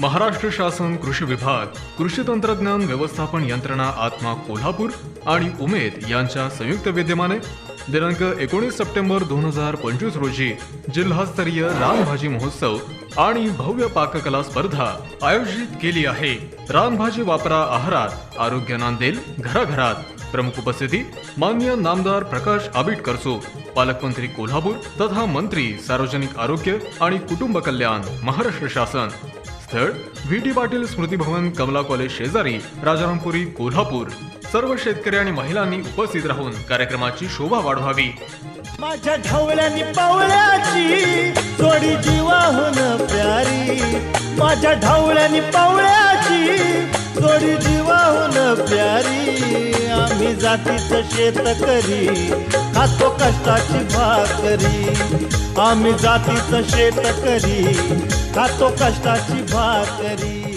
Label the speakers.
Speaker 1: महाराष्ट्र शासन कृषी विभाग कृषी तंत्रज्ञान व्यवस्थापन यंत्रणा आत्मा कोल्हापूर आणि उमेद यांच्या संयुक्त विद्यमाने दिनांक एकोणीस सप्टेंबर दोन हजार पंचवीस रोजी जिल्हास्तरीय रानभाजी महोत्सव आणि भव्य पाककला स्पर्धा आयोजित केली आहे. रानभाजी वापरा आहारात आरोग्य नांदेल घराघरात. प्रमुख उपस्थिती मान्य नामदार प्रकाश आबिटकरसो पालकमंत्री कोल्हापूर तथा मंत्री सार्वजनिक आरोग्य आणि कुटुंब कल्याण महाराष्ट्र शासन. स्थळ व्ही टी पाटील स्मृती भवन कमला कॉलेज शेजारी राजारामपुरी कोल्हापूर. सर्व शेतकरी आणि महिलांनी उपस्थित राहून कार्यक्रमाची शोभा वाढवावी.
Speaker 2: माझ्या ढवळ्यानी पावळ्याची जोडी जीवाहून प्यारी. माझ्या ढवळ्यानी पावळ्याची जोडी जीवाहून प्यारी. आम्ही जातीचं शेतकरी खातो कष्टाची भाकरी. आम्ही जातीचं शेतकरी खातो कष्टाची भाकरी